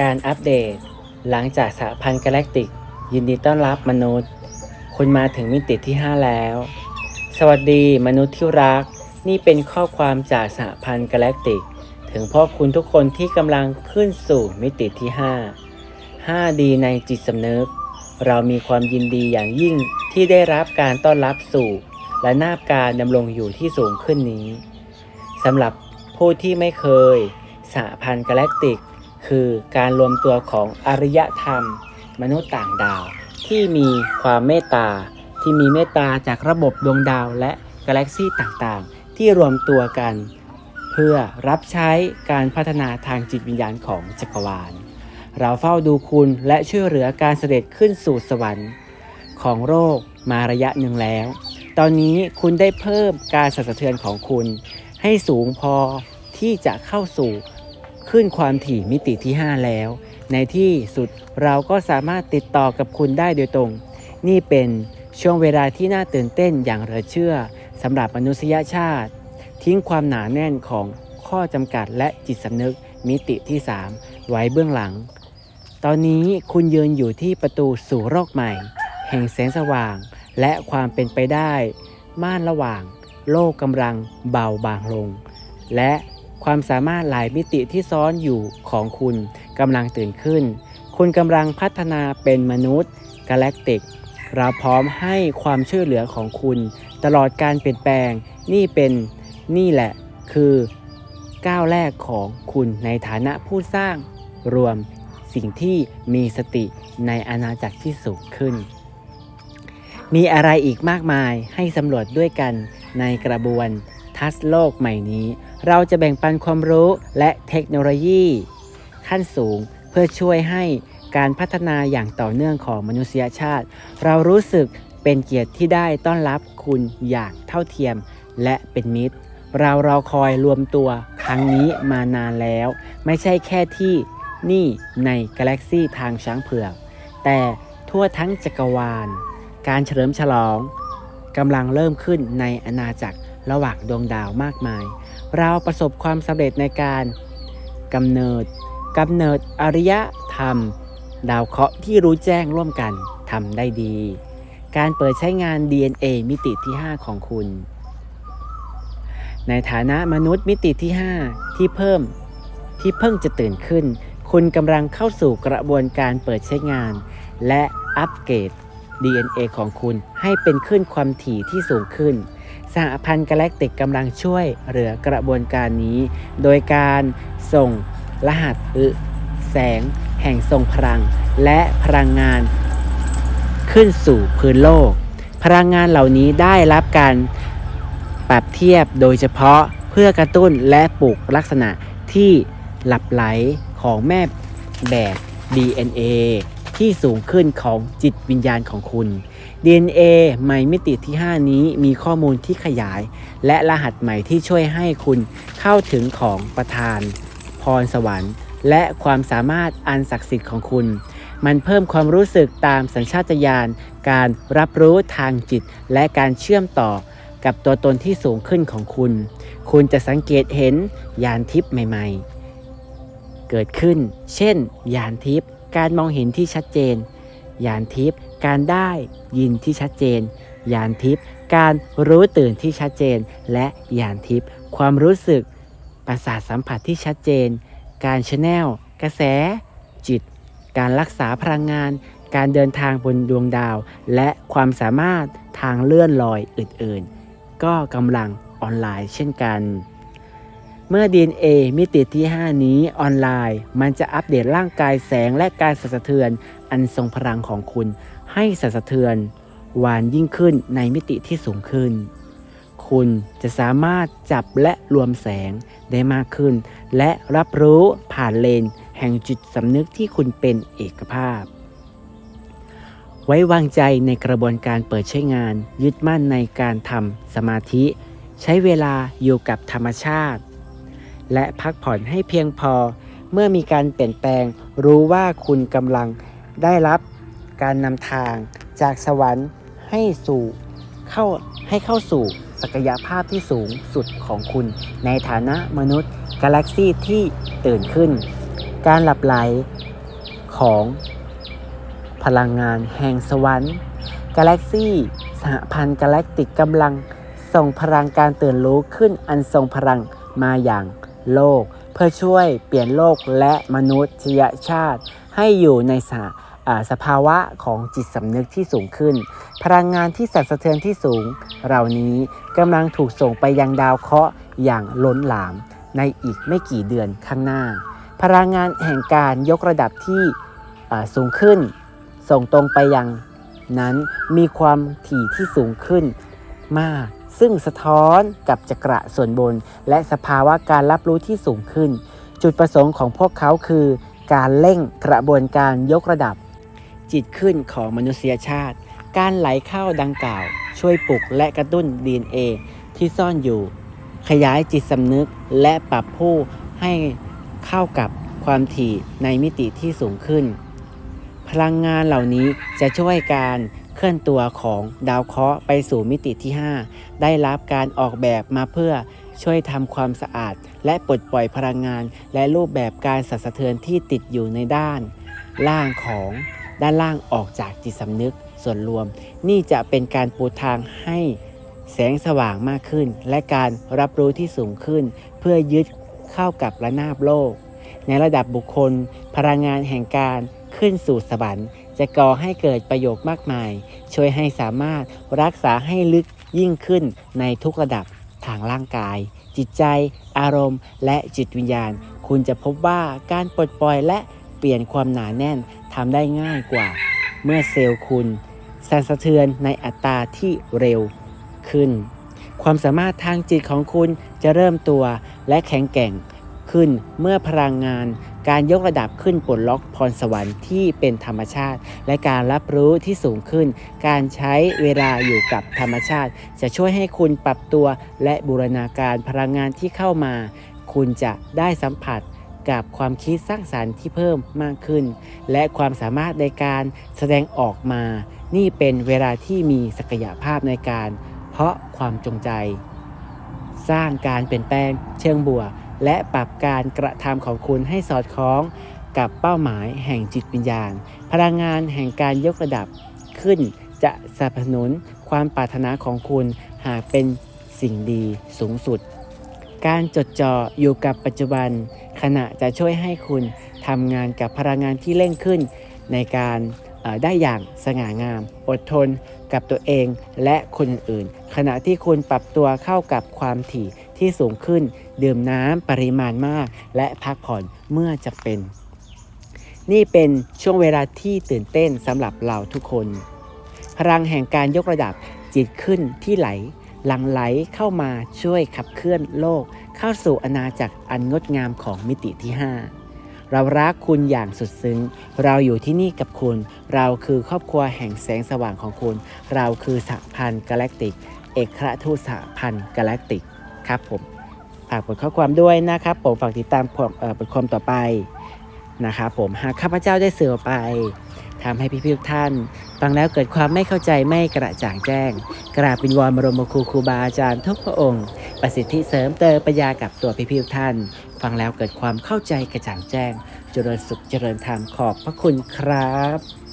การอัปเดต หลังจากสหพันธ์กาแล็กติก ยินดีต้อนรับมนุษย์ คุณมาถึงมิติที่ 5 แล้ว สวัสดีมนุษย์ที่รัก นี่เป็นข้อความจากสหพันธ์กาแล็กติก ถึงพวกคุณทุกคนที่กำลังขึ้นสู่มิติที่ 5 5ดีในจิตสำนึก เรามีความยินดีอย่างยิ่งที่ได้รับการต้อนรับสู่ และนาบการดำรงอยู่ที่สูงขึ้นนี้สำหรับผู้ที่ไม่เคยสหพันธ์กาแล็กติก คือการรวมตัวของอารยธรรม มนุษย์ต่างดาว ที่มีความเมตตา ที่มีเมตตาจากระบบดวงดาวและกาแล็กซี่ต่างๆ ที่รวมตัวกัน เพื่อรับใช้การพัฒนาทางจิตวิญญาณของจักรวาล เราเฝ้าดูคุณและช่วยเหลือการเสด็จขึ้นสู่สวรรค์ของโลกมาระยะหนึ่งแล้ว ตอนนี้คุณได้เพิ่มการสั่นสะเทือนของคุณ ให้สูงพอที่จะเข้าสู่ ขึ้นความถี่มิติที่ 5 แล้ว ในที่สุดเราก็สามารถติดต่อกับคุณได้โดยตรง นี่เป็นช่วงเวลาที่น่าตื่นเต้นอย่างเหลือเชื่อสำหรับมนุษยชาติ ทิ้งความหนาแน่นของข้อจำกัดและจิตสำนึกมิติที่ 3 ไว้เบื้องหลัง ตอนนี้คุณยืนอยู่ที่ประตูสู่โลกใหม่ แห่งแสงสว่าง และความเป็นไปได้ ม่านระหว่าง โลกกำลังเบาบางลง และ ความสามารถหลายมิติที่ซ้อนอยู่ของคุณกำลังตื่นขึ้น คุณกำลังพัฒนาเป็นมนุษย์กาแล็กติก เราพร้อมให้ความช่วยเหลือของคุณ ตลอดการเปลี่ยนแปลงนี่เป็นนี่แหละคือก้าวแรกของคุณในฐานะผู้สร้างรวมสิ่งที่มีสติในอาณาจักรที่สูงขึ้น มีอะไรอีกมากมายให้สำรวจด้วยกันในกระบวน ทัศโลกใหม่นี้ เราจะแบ่งปันความรู้และเทคโนโลยี ขั้นสูงเพื่อช่วยให้การพัฒนาอย่างต่อเนื่องของมนุษยชาติ เรารู้สึกเป็นเกียรติที่ได้ต้อนรับคุณอย่างเท่าเทียมและเป็นมิตร เรารอคอยรวมตัวครั้งนี้มานานแล้ว ไม่ใช่แค่ที่นี่ในกาแล็กซี่ทางช้างเผือก แต่ทั่วทั้งจักรวาล การเฉลิมฉลองกำลังเริ่มขึ้นในอาณาจักร ระหว่างดวงดาวมากมาย เราประสบความสำเร็จในการกำเนิดกำเนิดอารยธรรม ดาวเคราะห์ที่รู้แจ้งร่วมกันทำได้ดี การเปิดใช้งาน DNA มิติที่ 5 ของคุณ ในฐานะมนุษย์มิติที่ 5 ที่เพิ่มที่เพิ่งจะตื่นขึ้น คุณกำลังเข้าสู่กระบวนการเปิดใช้งาน และอัปเกรด DNA ของคุณให้เป็นขึ้นความถี่ที่สูงขึ้น สหพันธ์กาแล็กติกกำลังช่วยเหลือกระบวนการนี้ โดยการส่งรหัสแสงแห่งทรงพลัง และพลังงานขึ้นสู่พื้นโลก พลังงานเหล่านี้ได้รับการปรับเทียบโดยเฉพาะเพื่อกระตุ้นและปลุกลักษณะที่หลับไหลของแม่แบบ DNA ที่สูงขึ้นของจิตวิญญาณของคุณ DNA ใหม่มิติที่ 5 นี้มีข้อมูลที่ขยาย และรหัสใหม่ที่ช่วยให้คุณเข้าถึงของประธาน พรสวรรค์ และความสามารถอันศักดิ์สิทธิ์ของคุณ มันเพิ่มความรู้สึกตามสัญชาตญาณ การรับรู้ทางจิต และการเชื่อมต่อกับตัวตนที่สูงขึ้นของคุณ คุณจะสังเกตเห็นยานทิพย์ใหม่ ๆ เกิดขึ้น เช่น ยานทิพย์ การมองเห็นที่ชัดเจน ยานทิพย์การได้ยินที่ชัดเจน ยานทิพย์การรู้ตื่นที่ชัดเจน และยานทิพย์ความรู้สึก ประสาทสัมผัสที่ชัดเจน การชแนลกระแส จิต การรักษาพลังงาน การเดินทางบนดวงดาว และความสามารถทางเลื่อนลอยอื่นๆ ก็กำลังออนไลน์เช่นกัน เมื่อ DNA มิติที่ 5 นี้ออนไลน์ มันจะอัปเดตร่างกายแสงและการสั่นสะเทือน อันทรงพลังของคุณ ให้สั่นสะเทือน หวานยิ่งขึ้นในมิติที่สูงขึ้น คุณจะสามารถจับและรวมแสงได้มากขึ้น และรับรู้ผ่านเลน แห่งจิตสำนึกที่คุณเป็นเอกภาพ ไว้วางใจในกระบวนการเปิดใช้งาน ยึดมั่นในการทำสมาธิ ใช้เวลาอยู่กับธรรมชาติ และพักผ่อนให้เพียงพอ เมื่อมีการเปลี่ยนแปลง รู้ว่าคุณกำลังได้รับการนำทางจากสวรรค์ให้สู่เข้าให้เข้าสู่ศักยภาพที่สูงสุดของคุณ ในฐานะมนุษย์กาแล็กซี่ที่ตื่นขึ้น การหลับไหลของพลังงานแห่งสวรรค์กาแล็กซี่สหพันธ์กาแล็กติกกำลังส่งพลังการตื่นรู้ขึ้นอันทรงพลังมาอย่าง โลก เพื่อช่วยเปลี่ยนโลกและมนุษยชาติ ให้อยู่ในสาสภาวะของจิตสำนึกที่สูงขึ้น พลังงานที่สั่นสะเทือนที่สูง เหล่านี้กำลังถูกส่งไปยังดาวเคราะห์อย่างล้นหลาม ในอีกไม่กี่เดือนข้างหน้า พลังงานแห่งการยกระดับที่สูงขึ้น ส่งตรงไปยังนั้นมีความถี่ที่สูงขึ้นมาก ซึ่งสะท้อนกับจักระส่วนบน และสภาวะการรับรู้ที่สูงขึ้น จุดประสงค์ของพวกเขาคือ การเร่งกระบวนการยกระดับ จิตขึ้นของมนุษยชาติ การไหลเข้าดังกล่าว ช่วยปลุกและกระตุ้น DNA ที่ซ่อนอยู่ ขยายจิตสำนึกและปรับผู้ให้เข้ากับความถี่ในมิติที่สูงขึ้น พลังงานเหล่านี้จะช่วยการ เคลื่อนตัวของดาวเคราะห์ไปสู่มิติที่ 5 ได้รับการออกแบบมาเพื่อช่วยทำความสะอาด และปลดปล่อยพลังงาน และรูปแบบการสั่นสะเทือนที่ติดอยู่ในด้าน ล่างของด้านล่างออกจากจิตสำนึกส่วนรวม นี่จะเป็นการปูทางให้แสงสว่างมากขึ้น และการรับรู้ที่สูงขึ้น เพื่อยึดเข้ากับระนาบโลก ในระดับบุคคล พลังงานแห่งการขึ้นสู่สวรรค์ จะก่อให้เกิดประโยชน์มากมาย ช่วยให้สามารถรักษาให้ลึกยิ่งขึ้นในทุกระดับทางร่างกาย จิตใจ อารมณ์ และจิตวิญญาณ คุณจะพบว่าการปลดปล่อยและเปลี่ยนความหนาแน่นทำได้ง่ายกว่า เมื่อเซลล์คุณสั่นสะเทือนในอัตราที่เร็วขึ้น ความสามารถทางจิตของคุณจะเริ่มตัวและแข็งแกร่งขึ้นเมื่อพลังงาน การยกระดับขึ้นปลดล็อกพรสวรรค์ที่เป็นธรรมชาติ และการรับรู้ที่สูงขึ้น การใช้เวลาอยู่กับธรรมชาติ จะช่วยให้คุณปรับตัวและบูรณาการพลังงานที่เข้ามา คุณจะได้สัมผัสกับความคิดสร้างสรรค์ที่เพิ่มมากขึ้น และความสามารถในการแสดงออกมา นี่เป็นเวลาที่มีศักยภาพในการ เพราะความจงใจ สร้างการเปลี่ยนแปลงเชิงบวก และปรับการกระทำของคุณให้สอดคล้องกับเป้าหมายแห่งจิตวิญญาณ พลังงานแห่งการยกระดับขึ้นจะสนับสนุนความปรารถนาของคุณหากเป็นสิ่งดีสูงสุด การจดจ่ออยู่กับปัจจุบัน ขณะจะช่วยให้คุณทำงานกับพลังงานที่เร่งขึ้น ในการได้อย่างสง่างาม อดทนกับตัวเองและคนอื่น ขณะที่คุณปรับตัวเข้ากับความถี่ ที่สูงขึ้น ดื่มน้ำปริมาณมาก และพักผ่อนเมื่อจะเป็น นี่เป็นช่วงเวลาที่ตื่นเต้นสำหรับเราทุกคน พลังแห่งการยกระดับจิตขึ้นที่ไหล หลังไหลเข้ามาช่วยขับเคลื่อนโลก เข้าสู่อาณาจักรอันงดงามของมิติที่ 5เรารักคุณอย่างสุดซึ้ง เราอยู่ที่นี่กับคุณ เราคือครอบครัวแห่งแสงสว่างของคุณ เราคือสหพันธ์กาแล็กติก เอกราทูตสหพันธ์กาแล็กติก ครับผมฝากบทข้อความด้วยนะครับผมฝากติดตามบทความต่อไปนะครับผมหากข้าพเจ้าได้สื่อไปทำให้พี่ๆทุกท่าน ฟังแล้วเกิดความไม่เข้าใจไม่กระจ่างแจ้ง กราบวินวอนบรมครูครูบาอาจารย์ทุกพระองค์ ประสิทธิเสริมเติมปัญญากับตัวพี่ๆทุกท่าน ฟังแล้วเกิดความเข้าใจกระจ่างแจ้ง เจริญสุขเจริญธรรมขอบพระคุณครับ